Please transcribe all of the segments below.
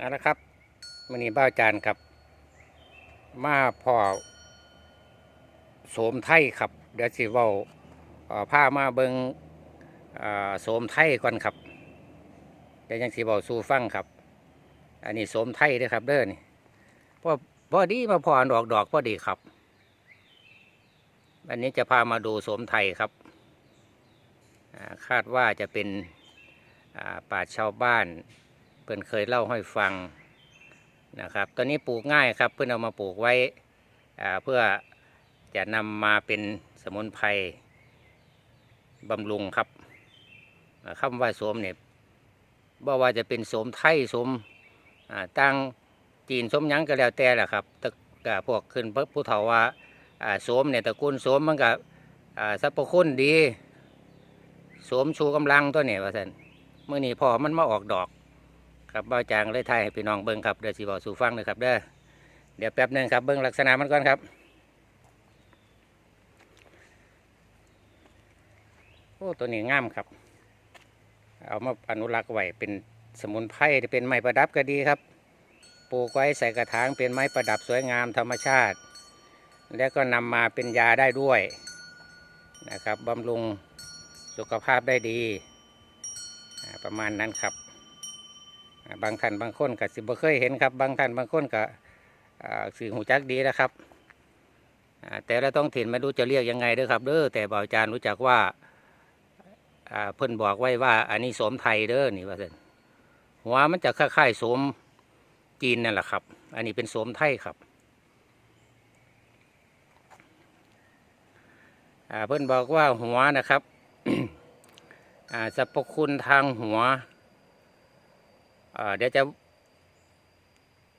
นั่นแหละครับมันนี้บ้าจานครับ มาพอโสมไทยครับ เดี๋ยวสิเว้าผ้ามาเบิงโสมไทยก่อนครับเดี๋ยวยังสิเว้าสู่ฟังครับ อันนี้โสมไทยด้อครับ เด้อนี่พอพอดีมาพอดอกดอกพอดีครับ อันนี้จะพามาดูโสมไทยครับคาดว่าจะเป็นป่าชาวบ้าน พื่อนเคยเล่าให้ฟังนะครับตอนนี้ปลูกง่ายครับเพื่อนเอามาปลูกไว้เพื่อจะนำมาเป็นสมุนไพรบำรุงครับอ่าคำว่าโสมเนี่ยบ่ว่าจะเป็นโสมไทยโสมตั้งจีนสมยังก็แล้วแต่แหละครับแตะพวกขึ้นผู้เฒ่าว่าโสมเนี่ยตระกูลโสมมันก็อ่าสรรพคุณดีโสมชูกำลังตัวเนี่ยว่าสันเมื่อนี้พอมันมาออกดอก ครับเบ้าจางเลยไทยให้พี่น้องเบิ้งครับเดี๋ยวสิบอกสู่ฟังเลยครับเด้อเดี๋ยวแป๊บหนึงครับเบิ้งลักษณะมันก่อนครับโอ้ตัวนี้งามครับ เอามาอนุรักษ์ไว้เป็นสมุนไพรเป็นไม้ประดับก็ดีครับปลูกไว้ใส่กระถางเป็นไม้ประดับสวยงามธรรมชาติ แล้วก็นำมาเป็นยาได้ด้วยนะครับบำรุงสุขภาพได้ดี ประมาณนั้นครับ บางท่านบางคนก็สิบ่เคยเห็นครับ บางท่านบางคนก็อ่าสื่อหูจักดีนะครับ แต่ละต้องถิ่นไม่รู้จะเรียกยังไงเด้อครับเด้อแต่บ่าวจานรู้จักว่าเพิ่นบอกไว้ว่า อันนี้สมไทยเด้อนี่ว่าซั่นหัวมันจะคล้ายๆสมจีนนั่นแหละครับ อันนี้เป็นสมไทยครับเพิ่นบอกว่าหัวนะครับสรรพคุณทางหัว เดี๋ยวจะ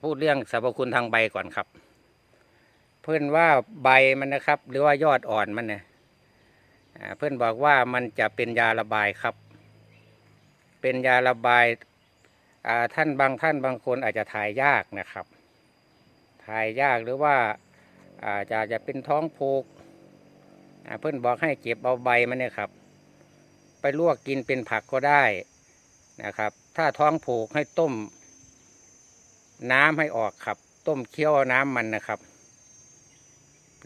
พูดเรื่องสรรพคุณทางใบก่อนครับ เพื่อนว่าใบมันนะครับ หรือว่ายอดอ่อนมันเนี่ยเพื่อนบอกว่ามันจะเป็นยาระบายครับ เป็นยาระบายท่านบางท่านบางคนอาจจะถ่ายยากนะครับ ถ่ายยากหรือว่าอาจจะจะเป็นท้องผูกเพื่อนบอกให้เก็บเอาใบมันเนี่ยครับ ไปลวกกินเป็นผักก็ได้นะครับ ถ้าท้องผูกให้ต้ม น้ำให้ออกครับ ต้มเคี่ยวน้ำมันนะครับ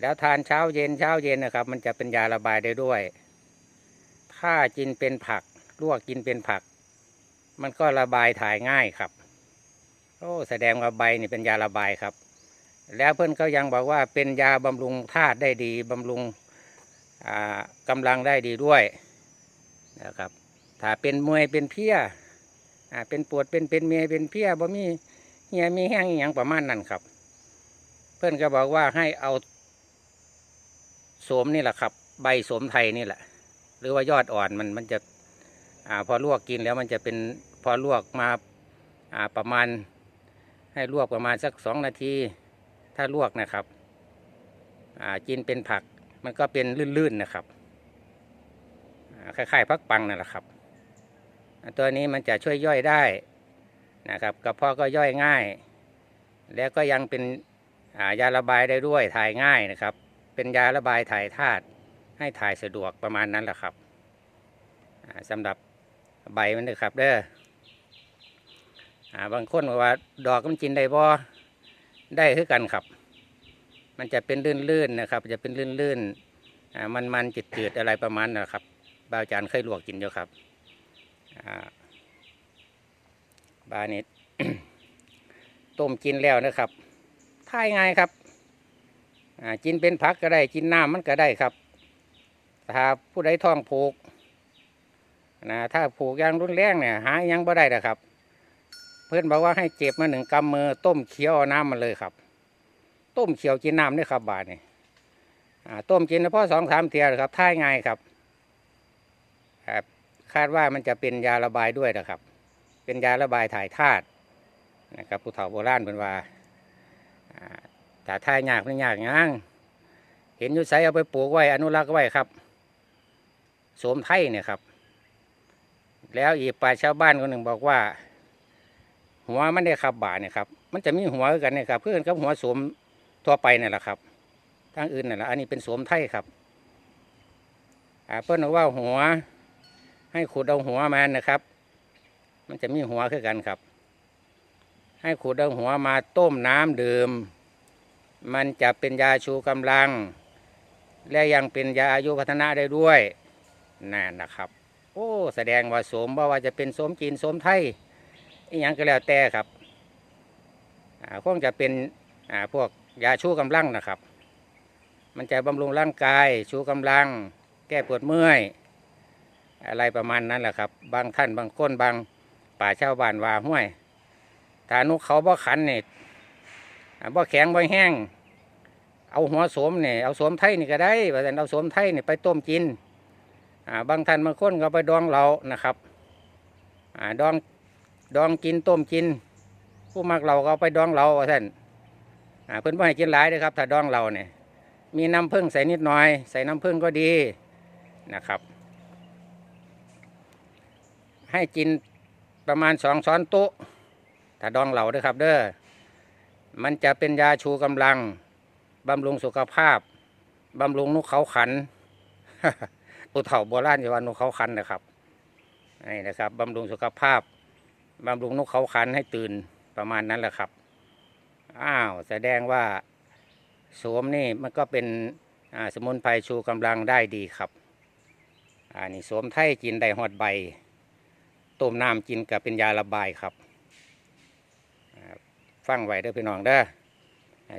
แล้วทานเช้าเย็นเช้าเย็นนะครับ มันจะเป็นยาระบายได้ด้วย ถ้ากินเป็นผักลวกกินเป็นผัก มันก็ระบายถ่ายง่ายครับ โอ้แสดงว่าใบนี่เป็นยาระบายครับ แล้วเพื่อนก็ยังบอกว่าเป็นยาบำรุงธาตุได้ดีบำรุงอ่ากำลังได้ดีด้วยนะครับ ถ้าเป็นมวยเป็นเพี้ย อ่าเป็นปวดเป็นเป็นเมียเป็นเพี้ยบ่มีเหียมีแห้งอย่างประมาณนั้นครับ เพื่อนก็บอกว่าให้เอาโสมนี่แหละครับ ใบโสมไทยนี่แหละ หรือว่ายอดอ่อนมันมันจะอ่าพอลวกกินแล้วมันจะเป็นพอลวกมาอ่าประมาณ ให้ลวกประมาณสักสองนาที ถ้าลวกนะครับอ่ากินเป็นผักมันก็เป็นลื่นๆนะครับคล้ายๆพักปังนั่นแหละครับ ตัวนี้มันจะช่วยย่อยได้นะครับกระเพาะก็ย่อยง่าย แล้วก็ยังเป็นายาระบายได้ด้วยถ่ายง่ายนะครับ เป็นยาระบายถ่ายธาตุให้ถ่ายสะดวกประมาณนั้นแหละครับอ่าสำหรับใบมันนะครับเด้ออ่าบางคนบอกว่าดอกมันกินได้บ่ได้คือกันครับ มันจะเป็นลื่นๆนะครับ จะเป็นลื่นๆอ่ามันๆจืดๆอะไรประมาณนั้นนะครับบาวจานเคยลวกกินอยู่ครับ บานิดต้มกินแล้วนะครับท่ายง่ายครับกินเป็นผักก็ได้กินน้ำมันก็ได้ครับถ้าผู้ใดท้องผูกนะถ้าผูกยางรุนแรงเนี่ยหายังบ่ได้นะครับ เพื่อนบอกว่าให้เจ็บมาหนึ่งกำมือต้มเคี้ยวน้ำมันเลยครับ ต้มเคี้ยวกินน้ำนี่ครับบาดนี่ต้มกินเฉพาะสองสามเทียครับทายง่ายครับครับ คาดว่ามันจะเป็นยาระบายด้วยนะครับ เป็นยาระบายถ่ายธาตุนะครับผู้เฒ่าโบราณเป็นว่าอ่าแต่ถ้ายากไม่ยากยังเห็นอยุไสเอาไปปลูกไว้อนุรักษ์ไว้ครับโสมไทยเนี่ยครับ แล้วอีกป่าชาวบ้านคนหนึ่งบอกว่า หัวมันได้ขับบาเนี่ยครับ มันจะมีหัวกันเนี่ยครับเพื่อนกับหัวโสมทั่วไปนี่แหละครับทางอื่นนี่แหละอันนี้เป็นโสมไทยครับอ่าเพื่อนบอกว่าหัว ให้ขุดเอาหัวมันนะครับ มันจะมีหัวคือกันครับ ให้ขูดเอาหัวมาต้มน้ำดื่ม มันจะเป็นยาชูกำลัง และยังเป็นยาอายุพัฒนะได้ด้วยนั่นนะครับ โอ้ แสดงว่าสมว่าว่าจะเป็นสมจีนสมไทยอีหยังก็แล้วแต่ครับอ่าคงจะเป็นอ่าพวกยาชูกำลังนะครับ มันจะบำรุงร่างกายชูกำลัง แก้ปวดเมื่อย อะไรประมาณนั้นแหละครับ บางท่านบางคนบางป่าชาวบ้านว่าห้วยถ้านุเขาบ่ขันเนี่ยบ่แข็งบ่แห้ง เอาหัวโสมเนี่ยเอาโสมไทยนี่ก็ได้แต่เอาโสมไทยนี่ไปต้มกินบางท่านบางคนก็ไปดองเรานะครับอดองดองกินต้มกิน ผู้มักเราก็เอาไปดองเราว่าท่านเพิ่อนบ่ให้กินหลายเลยครับ ถ้าดองเราเนี่ยมีน้ำผึ้งใส่นิดหน่อย ใส่น้ำผึ้งก็ดีนะครับ ให้กินประมาณสองช้อนโต๊ะถ้าดองเหล่าด้วยครับ เด้อมันจะเป็นยาชูกำลังบำรุงสุขภาพบำรุงนกเขาขันปุเถ่าโบราณจะว่านกเขาขันนะครับนี่นะครับบำรุงสุขภาพบำรุงนกเขาขันให้ตื่นประมาณนั้นแหละครับ อ้าวแสดงว่าโสมนี่มันก็เป็นสมุนไพรชูกำลังได้ดีครับอ่านี่โสมไทยกินได้หอดใบ ต้มน้ำกินกับเป็นยาระบายครับฟังไว้เด้อพี่น้องเด้อ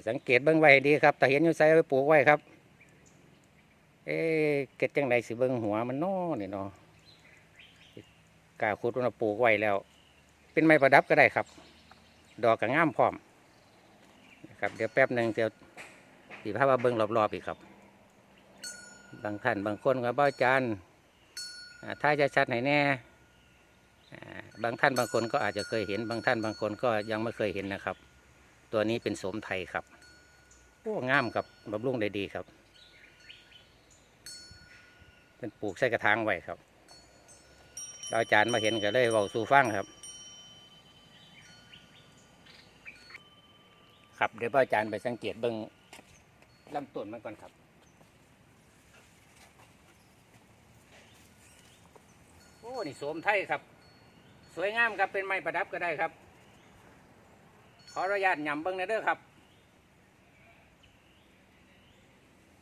สังเกตเบิ้งไว้ดีครับแต่เห็นอยู่ใส่ไว้ปลูกไว้ครับ เอ๊ะเก็ดจังไดสิเบิ้งหัวมันน้อนี่เนาะกาขุดมันปลูกไว้แล้ว เป็นไม้ประดับก็ได้ครับ ดอกก็งามพร้อมนะครับเดี๋ยวแป๊บหนึ่งเดี๋ยวสีภาพมาเบิ้งรอบๆอีกครับ บางท่านบางคนก็บ้าจานถ้าจะชัดไหนแน่ บางท่านบางคนก็อาจจะเคยเห็น บางท่านบางคนก็ยังไม่เคยเห็นนะครับ ตัวนี้เป็นโสมไทยครับโอ้งามกับบำรุงได้ดีครับ เป็นปลูกใส่กระถางไว้ครับเราอาจารย์มาเห็นก็เลยเว้าสู่ฟังครับ ครับเดี๋ยวพระอาจารย์ไปสังเกตเบิ้งลำต้นมันก่อนครับโอ้ นี่โสมไทยครับ สวยงามครับเป็นไม้ประดับก็ได้ครับ ขออนุญาตหยำเบิ้งหนเด้อครับ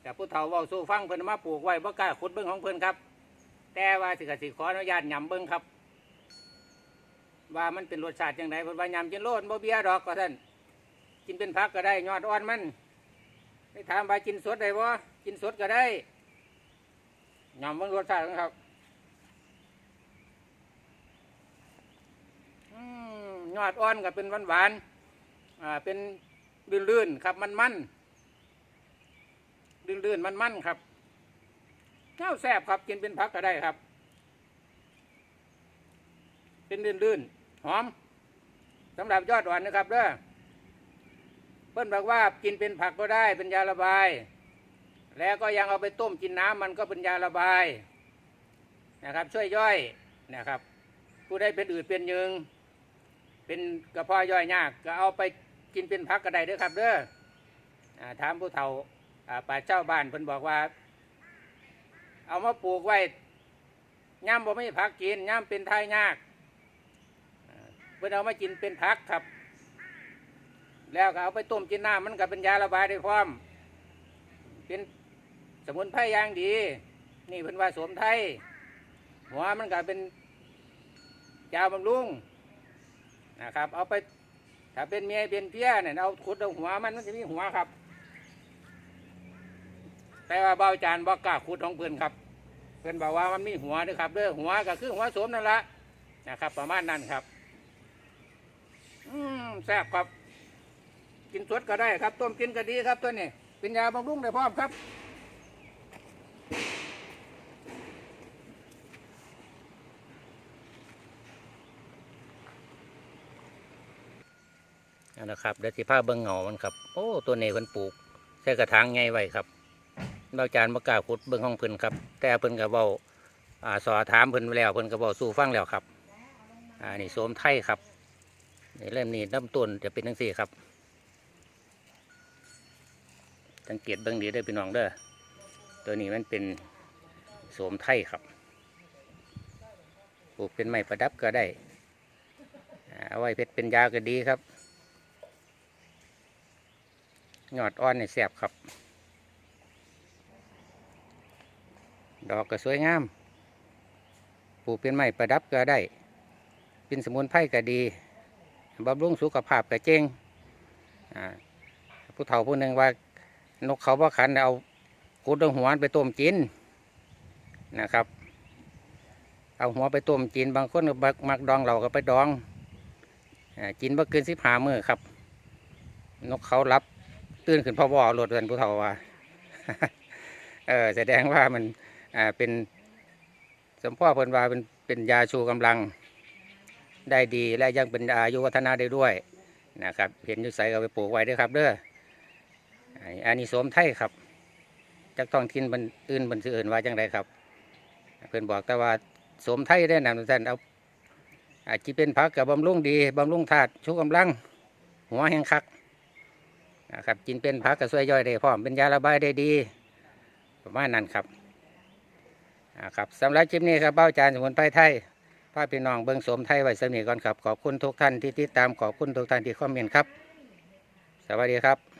แต่ผู้เฒ่าว้าสู้ฟังเพิ่นมาปลูกไว้บ่กล้าขุดเบิ้งของเพิ่นครับ แต่ว่าสิกสิขออนุญาตหยำเบิ้งครับ ว่ามันเป็นรสชาติจังไดเพิ่นว่ายำกินโลดบ่เบี้ยดอกก็ท่านกินเป็นผักก็ได้ยอดอ่อนมันไม่ถามว่ากินสดได้บ่กินสดก็ได้หยำเบิ้งรสชาติครับ อืม ยอดอ่อนก็เป็นหวานหวานอ่าเป็นลื่นๆครับมันมันๆลื่นๆมันมันครับข้าวแซ่บครับกินเป็นผักก็ได้ครับ เป็นลื่นๆหอมสำหรับยอดอ่อนนะครับเด้อเพิ่นบอกว่ากินเป็นผักก็ได้เป็นยาระบาย แล้วก็ยังเอาไปต้มกินน้ำมันก็เป็นยาระบายนะครับ ช่วยย่อยนะครับ ผู้ได้เป็นอืดเป็นยึง เป็นกระเพาะย่อยยาก ก็เอาไปกินเป็นพักก็ได้เด้อครับเด้ออถามผู้เฒ่าป่าเจ้าบ้านเพิ่นบอกว่า เอามาปลูกไว้ย่ำบ่ไม่พักกินย่ำเป็นทายยากเพิ่นเอามากินเป็นพักครับ แล้วก็เอาไปต้มกินน้ำมันก็เป็นยาระบายได้พร้อม เป็นสมุนไพรอย่างดี นี่เพิ่นว่าสวมไทยหัวมันก็เป็นยาบำรุง นะครับ เอาไปถ้าเป็นเมียเป็นเพี้ยเนี่ยเอาขุดเอาหัวมันมันจะมีหัวครับ แต่ว่าเบาจานบอกกล้าขุดของเพื่อนครับ เพื่อนบอกว่ามันมีหัวด้วยครับเด้อหัวก็คือหัวสมนั่นละนะครับ ประมาณนั้นครับ อืมแซ่บครับ กินสดก็ได้ครับ ต้มกินก็ดีครับตัวนี้เป็นยาบำรุงได้พร้อมครับ นะครับเดี๋ยวสิผ้าเบิ้งเหงามันครับ โอ้ตัวนี้เพิ่นปลูกใส่กระถางไงไว้ครับเบาจานบกาขุดเบิ้งของเพิ่นครับ แต่เพิ่นก็เว้าอ่าสอถามเพิ่นแล้วเพิ่นก็เว้าสู่ฟังแล้วครับอ่านี่โสมไทยครับนี่เริ่มนี่น้ำต้นจะเป็นทั้งสี่ครับ สังเกตเบิ้งดีเด้อพี่น้องเด้อตัวนี้มันเป็นโสมไทยครับปลูกเป็นไม้ประดับก็ได้อ่าเอาไว้เพชรเป็นยาก็ดีครับ ยอดอ่อนนี่แซ่บครับ ดอกก็สวยงาม ปลูกเป็นไม้ประดับก็ได้ เป็นสมุนไพรก็ดีบำรุงสุขภาพก็เจ๋งอ่าผู้เฒ่าผู้หนึ่งว่านกเขาบ่ขันเอากุดเอาหัวไปต้มกินนะครับ เอาหัวไปต้มกินบางคนก็มักดองเราก็ไปดองอากินบ่เกินสิบห้ามือครับ นกเขารับ ตื่นขึ้นพ่อบ่อรถเรือนผู้เฒ่าว่าเออแสดงว่ามันอ่าเป็นสมพ่อเพิ่นว่าเป็นเป็นยาชูกำลังได้ดีและยังเป็นอายุวัฒนะได้ด้วยนะครับเห็นอยู่ใส่ก็ไปปลูกไว้ด้วยครับเด้อไอ้อันนี้สวมไทยครับจากท้องถิ่นบนอื่นบนสื่ออื่นว่าจังไดครับ เพิ่นบอกแต่ว่าสวมไทยได้นำท่านเอาอาจจะเป็นผักกับบำรุงดีบำรุงธาตุชูกำลัง หัวแห้งคัก นะครับกินเป็นผักก็ช่วยย่อยได้พร้อมเป็นยาระบายได้ดี ประมาณนั้นครับครับสำหรับคลิปนี้ครับเบ้าจานสมุนไพรไทยพาพี่น้องเบิ้งสมไทยไว้สมีก่อนครับ ขอบคุณทุกท่านที่ติดตามขอบคุณทุกท่านที่คอมเมนต์ครับ สวัสดีครับ